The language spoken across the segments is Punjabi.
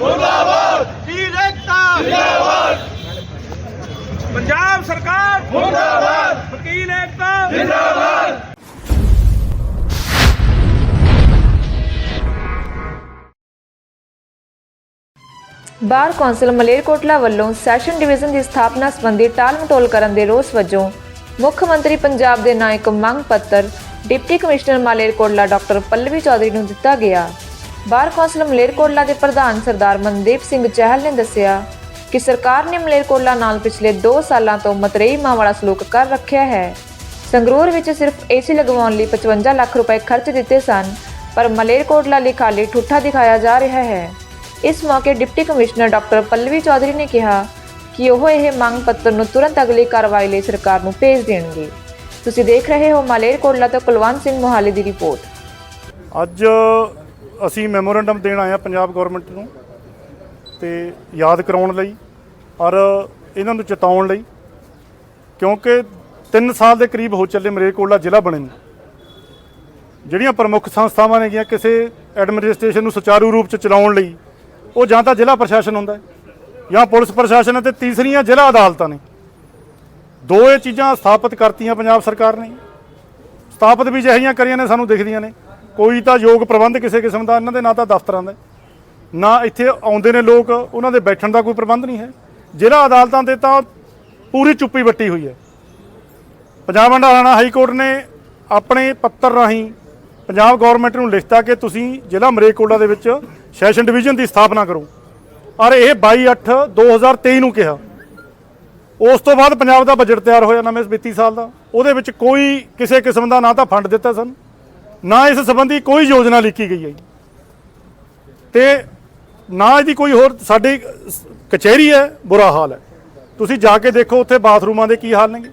ਮੁਰਦਾਬਾਦ! ਵੀਰ ਏਕਤਾ ਜਿੰਦਾਬਾਦ ਪੰਜਾਬ ਸਰਕਾਰ ਮੁਰਦਾਬਾਦ! ਵਕੀਲ ਏਕਤਾ। ਜਿੰਦਾਬਾਦ! ਬਾਰ ਕੌਂਸਲ ਮਲੇਰਕੋਟਲਾ ਵੱਲੋਂ ਸੈਸ਼ਨ ਡਿਵੀਜ਼ਨ ਦੀ ਸਥਾਪਨਾ ਸੰਬੰਧੀ ਟਾਲ-ਮਟੋਲ ਕਰਨ ਦੇ ਰੋਸ ਵਜੋਂ ਮੁੱਖ ਮੰਤਰੀ ਪੰਜਾਬ ਦੇ ਨਾਂ ਇੱਕ ਮੰਗ ਪੱਤਰ deputy commissioner Malerkotla doctor Pallavi Chaudhary ਨੂੰ ਦਿੱਤਾ ਗਿਆ। ਬਾਰ ਕੌਂਸਲ ਮਲੇਰਕੋਟਲਾ ਦੇ ਪ੍ਰਧਾਨ ਸਰਦਾਰ ਮਨਦੀਪ ਸਿੰਘ ਚਹਿਲ ਨੇ ਦੱਸਿਆ ਕਿ ਸਰਕਾਰ ਨੇ ਮਲੇਰਕੋਟਲਾ ਨਾਲ ਪਿਛਲੇ 2 ਸਾਲਾਂ ਤੋਂ ਮਤਰੇਈ ਮਾਂ ਵਾਲਾ ਸਲੂਕ ਕਰ ਰੱਖਿਆ ਹੈ। ਸੰਗਰੂਰ ਵਿੱਚ ਸਿਰਫ ਏਸੀ ਲਗਵਾਉਣ ਲਈ 55 ਲੱਖ ਰੁਪਏ ਖਰਚ ਦਿੱਤੇ ਸਨ, ਪਰ ਮਲੇਰਕੋਟਲਾ ਲਈ ਖਾਲੀ ਠੁੱਠਾ ਦਿਖਾਇਆ ਜਾ ਰਿਹਾ ਹੈ। ਇਸ ਮੌਕੇ deputy commissioner doctor Pallavi Chaudhary ਨੇ ਕਿਹਾ ਕਿ ਉਹ ਇਹ ਮੰਗ ਪੱਤਰ ਨੂੰ ਤੁਰੰਤ ਅਗਲੀ ਕਾਰਵਾਈ ਲਈ ਸਰਕਾਰ ਨੂੰ ਭੇਜ ਦੇਣਗੇ। ਤੁਸੀਂ ਦੇਖ ਰਹੇ ਹੋ ਮਲੇਰਕੋਟਲਾ ਤੋਂ ਕੁਲਵੰਤ ਸਿੰਘ ਮੋਹਾਲੀ ਦੀ ਰਿਪੋਰਟ। ਅੱਜ ਅਸੀਂ ਮੈਮੋਰੈਂਡਮ ਦੇਣ ਆਏ ਆ ਪੰਜਾਬ ਗਵਰਨਮੈਂਟ ਨੂੰ ਤੇ ਯਾਦ ਕਰਾਉਣ ਲਈ ਔਰ ਇਹਨਾਂ ਨੂੰ ਚੇਤਾਉਣ ਲਈ, ਕਿਉਂਕਿ 3 ਸਾਲ ਦੇ ਕਰੀਬ ਹੋ ਚੱਲੇ ਮਰੇਕੋਟਲਾ ਜ਼ਿਲ੍ਹਾ ਬਣੇ ਨੂੰ। ਜਿਹੜੀਆਂ ਪ੍ਰਮੁੱਖ ਸੰਸਥਾਵਾਂ ਨੇਗੀਆਂ ਕਿਸੇ ਐਡਮਿਨਿਸਟ੍ਰੇਸ਼ਨ ਨੂੰ ਸੁਚਾਰੂ ਰੂਪ ਚ ਚਲਾਉਣ ਲਈ, ਉਹ ਜਾਂ ਤਾਂ ਜ਼ਿਲ੍ਹਾ ਪ੍ਰਸ਼ਾਸਨ ਹੁੰਦਾ ਹੈ, ਜਾਂ ਪੁਲਿਸ ਪ੍ਰਸ਼ਾਸਨ ਅਤੇ ਤੀਸਰੀਆਂ ਜ਼ਿਲ੍ਹਾ ਅਦਾਲਤਾਂ ਨੇ। ਦੋ ਇਹ ਚੀਜ਼ਾਂ ਸਥਾਪਿਤ ਕਰਤੀਆਂ ਪੰਜਾਬ ਸਰਕਾਰ ਨੇ। ਸਥਾਪਿਤ ਵੀ ਜਿਹੀਆਂ ਕਰੀਆਂ ਨੇ, ਸਾਨੂੰ ਦਿਖਦੀਆਂ ਨੇ। ਕੋਈ ਤਾਂ ਯੋਗ ਪ੍ਰਬੰਧ ਕਿਸੇ ਕਿਸਮ ਦਾ, ਇਹਨਾਂ ਦੇ ਨਾ ਤਾਂ ਦਫ਼ਤਰਾਂ ਦਾ, ਨਾ ਇੱਥੇ ਆਉਂਦੇ ਨੇ ਲੋਕ, ਉਹਨਾਂ ਦੇ ਬੈਠਣ ਦਾ ਕੋਈ ਪ੍ਰਬੰਧ ਨਹੀਂ ਹੈ। ਜ਼ਿਲ੍ਹਾ ਅਦਾਲਤਾਂ ਦੇ ਤਾਂ ਪੂਰੀ ਚੁੱਪੀ ਵੱਟੀ ਹੋਈ ਹੈ। Punjab and Haryana high court ਨੇ ਆਪਣੇ ਪੱਤਰ ਰਾਹੀਂ ਪੰਜਾਬ ਗਵਰਨਮੈਂਟ ਨੂੰ ਲਿਖਤਾ ਕਿ ਤੁਸੀਂ ਜ਼ਿਲ੍ਹਾ ਮਰੇਕੋਟਲਾ ਦੇ ਵਿੱਚ ਸੈਸ਼ਨ ਡਿਵੀਜ਼ਨ ਦੀ ਸਥਾਪਨਾ ਕਰੋ। ਔਰ ਇਹ 22/8/2023 ਨੂੰ ਕਿਹਾ। ਉਸ ਤੋਂ ਬਾਅਦ ਪੰਜਾਬ ਦਾ ਬਜਟ ਤਿਆਰ ਹੋਇਆ ਨਵੇਂ ਵਿੱਤੀ ਸਾਲ ਦਾ। ਉਹਦੇ ਵਿੱਚ ਕੋਈ ਕਿਸੇ ਕਿਸਮ ਦਾ ਨਾ ਤਾਂ ਫੰਡ ਦਿੱਤਾ ਸਨ। ਨਾ ਇਸ ਸੰਬੰਧੀ ਕੋਈ ਯੋਜਨਾ ਲਿਖੀ ਗਈ ਹੈ ਜੀ। ਤੇ ਨਾ ਇਹਦੀ ਕੋਈ ਹੋਰ, ਸਾਡੀ ਕਚਹਿਰੀ ਹੈ, ਬੁਰਾ ਹਾਲ ਹੈ। ਤੁਸੀਂ ਜਾ ਕੇ ਦੇਖੋ ਉੱਥੇ ਬਾਥਰੂਮਾਂ ਦੇ ਕੀ ਹਾਲ ਨੇਗੇ।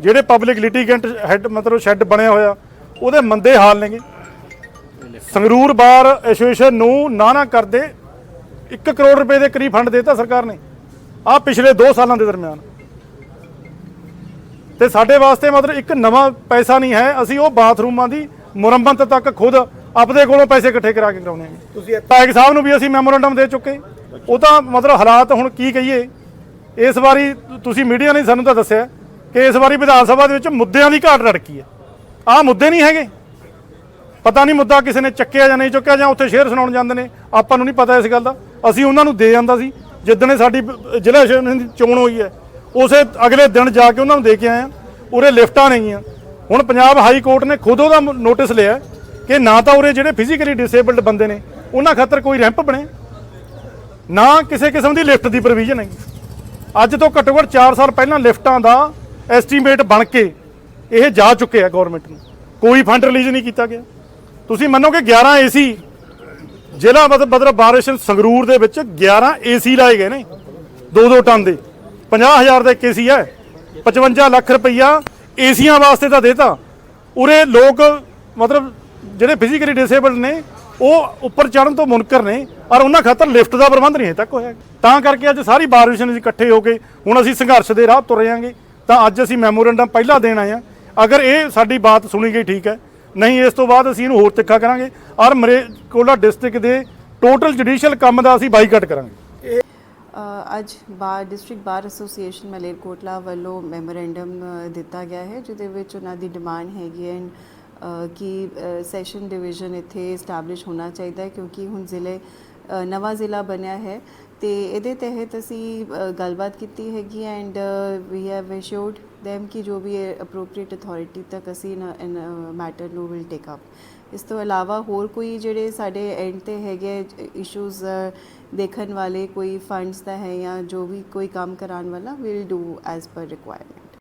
ਜਿਹੜੇ ਪਬਲਿਕ ਲਿਟੀਗੈਂਟ ਹੈੱਡ, ਮਤਲਬ ਸ਼ੈੱਡ ਬਣਿਆ ਹੋਇਆ, ਉਹਦੇ ਮੰਦੇ ਹਾਲ ਨੇਗੇ। ਸੰਗਰੂਰ ਬਾਰ ਐਸੋਸੀਏਸ਼ਨ ਨੂੰ ਨਾ ਨਾ ਕਰਦੇ 1 ਕਰੋੜ ਰੁਪਏ ਦੇ ਕਰੀਬ ਫੰਡ ਦਿੱਤਾ ਸਰਕਾਰ ਨੇ। ਆ ਪਿਛਲੇ 2 ਸਾਲਾਂ ਦੇ ਦਰਮਿਆਨ। ਤੇ ਸਾਡੇ ਵਾਸਤੇ ਮਤਲਬ ਇੱਕ ਨਵਾਂ ਪੈਸਾ ਨਹੀਂ ਹੈ, ਅਸੀਂ ਉਹ ਬਾਥਰੂਮਾਂ ਦੀ ਮੁਰੰਮਤ ਤੱਕ ਖੁਦ ਆਪਦੇ ਕੋਲੋਂ ਪੈਸੇ ਇਕੱਠੇ ਕਰਾ ਕੇ ਕਰਾਉਣੇ ਆ। ਤੁਸੀਂ ਤਾਇਕ ਸਾਹਿਬ ਨੂੰ ਵੀ ਅਸੀਂ ਮੈਮੋਰੈਂਡਮ ਦੇ ਚੁੱਕੇ। ਉਹ ਤਾਂ ਮਤਲਬ ਹਾਲਾਤ ਹੁਣ ਕੀ ਕਹੀਏ। ਇਸ ਵਾਰੀ ਤੁਸੀਂ ਮੀਡੀਆ ਨੇ ਸਾਨੂੰ ਤਾਂ ਦੱਸਿਆ ਕਿ ਇਸ ਵਾਰੀ ਵਿਧਾਨ ਸਭਾ ਦੇ ਵਿੱਚ ਮੁੱਦਿਆਂ ਦੀ ਘਾਟ ਰੜਕੀ ਹੈ। ਆਹ ਮੁੱਦੇ ਨਹੀਂ ਹੈਗੇ। ਪਤਾ ਨਹੀਂ ਮੁੱਦਾ ਕਿਸੇ ਨੇ ਚੱਕਿਆ ਜਾਂ ਨਹੀਂ ਚੱਕਿਆ ਜਾਂ ਉੱਥੇ ਸ਼ੇਰ ਸੁਣਾਉਣ ਜਾਂਦੇ ਨੇ। ਆਪਾਂ ਨੂੰ ਨਹੀਂ ਪਤਾ ਇਸ ਗੱਲ ਦਾ। ਅਸੀਂ ਉਹਨਾਂ ਨੂੰ ਦੇ ਜਾਂਦਾ ਸੀ। ਜਿੱਦਣੇ ਸਾਡੀ ਜ਼ਿਲ੍ਹਾ ਚੋਣ ਹੋਈ ਹੈ ਉਸੇ ਅਗਲੇ ਦਿਨ ਜਾ ਕੇ ਉਹਨਾਂ ਨੂੰ ਦੇ ਕੇ ਆਏ ਆ ਉਰੇ ਲਿਫਟਾਂ ਨੇਗੀਆਂ। ਹੁਣ ਪੰਜਾਬ ਹਾਈ ਕੋਰਟ ਨੇ ਖੁਦ ਉਹਦਾ ਨੋਟਿਸ ਲਿਆ ਕਿ ਨਾ ਤਾਂ ਉਰੇ ਜਿਹੜੇ ਫਿਜ਼ੀਕਲੀ ਡਿਸੇਬਲਡ ਬੰਦੇ ਨੇ, ਉਹਨਾਂ ਖਾਤਰ ਕੋਈ ਰੈਂਪ ਬਣੇ। ਨਾ ਕਿਸੇ ਕਿਸਮ ਦੀ ਲਿਫਟ ਦੀ ਪ੍ਰੋਵੀਜ਼ਨ ਹੈ ਅੱਜ ਤੋਂ ਘੱਟੋ ਘੱਟ 4 ਸਾਲ ਪਹਿਲਾਂ ਲਿਫਟਾਂ ਦਾ ਐਸਟੀਮੇਟ ਬਣ ਕੇ ਇਹ ਜਾ ਚੁੱਕੇ ਆ ਗਵਰਨਮੈਂਟ ਨੂੰ। ਕੋਈ ਫੰਡ ਰਿਲੀਜ਼ ਨਹੀਂ ਕੀਤਾ ਗਿਆ। ਤੁਸੀਂ ਮੰਨੋਗੇ 11 ਏਸੀ ਜ਼ਿਲ੍ਹਾ ਮਤਲਬ ਬਾਰਿਸ਼ ਸੰਗਰੂਰ ਦੇ ਵਿੱਚ 11 ਏਸੀ ਲਾਏ ਗਏ ਨੇ। 2-2 ਟਨ ਦੇ। 50000 ਦਾ ਇੱਕ ਏਸੀ ਹੈ। 55 ਲੱਖ ਰੁਪਈਆ ਏਸੀਆਂ ਵਾਸਤੇ ਤਾਂ ਦੇਤਾ। ਉਰੇ ਲੋਕ, ਮਤਲਬ ਜਿਹੜੇ ਫਿਜ਼ੀਕਲੀ ਡਿਸੇਬਲਡ ਨੇ, ਉਹ ਉੱਪਰ ਚੜਨ ਤੋਂ ਮੁਨਕਰ ਨੇ ਔਰ ਉਹਨਾਂ ਖਾਤਰ ਲਿਫਟ ਦਾ ਪ੍ਰਬੰਧ ਨਹੀਂ ਹੈ ਤੱਕ ਹੋਇਆ। ਤਾਂ ਕਰਕੇ ਅੱਜ ਸਾਰੀ ਬਾਰਿਸ਼ ਇਕੱਠੇ ਹੋ ਕੇ ਹੁਣ ਅਸੀਂ ਸੰਘਰਸ਼ ਦੇ ਰਾਹ ਤੁਰ ਆਂਗੇ ਤਾਂ ਅੱਜ ਅਸੀਂ ਮੈਮੋਰੈਂਡਮ ਪਹਿਲਾਂ ਦੇਣ ਆਏ ਆ ਅਗਰ ਇਹ ਸਾਡੀ ਬਾਤ ਸੁਣੀ ਗਈ ਠੀਕ ਹੈ। ਨਹੀਂ, ਇਸ ਤੋਂ ਬਾਅਦ ਅਸੀਂ ਇਹਨੂੰ ਹੋਰ ਤਿੱਖਾ ਕਰਾਂਗੇ। ਔਰ ਮਰੇ ਕੋਲਾ ਡਿਸਟ੍ਰਿਕਟ ਦੇ ਟੋਟਲ ਜੁਡੀਸ਼ੀਅਲ ਕੰਮ ਦਾ ਅਸੀਂ ਬਾਈਕਾਟ ਕਰਾਂਗੇ। ਅੱਜ bar district bar association Malerkotla ਵੱਲੋਂ ਮੈਮੋਰੈਂਡਮ ਦਿੱਤਾ ਗਿਆ ਹੈ, ਜਿਹਦੇ ਵਿੱਚ ਉਹਨਾਂ ਦੀ ਡਿਮਾਂਡ ਹੈਗੀ ਹੈ ਕਿ ਸੈਸ਼ਨ ਡਿਵੀਜ਼ਨ ਇੱਥੇ ਸਟੈਬਲਿਸ਼ ਹੋਣਾ ਚਾਹੀਦਾ ਹੈ, ਕਿਉਂਕਿ ਹੁਣ ਜ਼ਿਲ੍ਹੇ ਨਵਾਂ ਜ਼ਿਲ੍ਹਾ ਬਣਿਆ ਹੈ। ਤੇ ਇਹਦੇ ਤਹਿਤ ਅਸੀਂ ਗੱਲਬਾਤ ਕੀਤੀ ਹੈਗੀ and we have assured them ਕਿ ਜੋ ਵੀ ਅਪਰੋਪਰੀਏਟ ਅਥਾਰਟੀ ਤੱਕ ਅਸੀਂ ਮੈਟਰ ਨੂੰ ਵਿਲ ਟੇਕ ਅਪ ਇਸ ਤੋਂ ਇਲਾਵਾ ਹੋਰ ਕੋਈ ਜਿਹੜੇ ਸਾਡੇ ਐਂਡ ਤੇ ਹੈਗੇ ਇਸ਼ੂਜ਼ ਦੇਖਣ ਵਾਲੇ ਕੋਈ ਫੰਡਸ ਦਾ ਹੈ ਜਾਂ ਜੋ ਵੀ ਕੋਈ ਕੰਮ ਕਰਾਉਣ ਵਾਲਾ will do as per requirement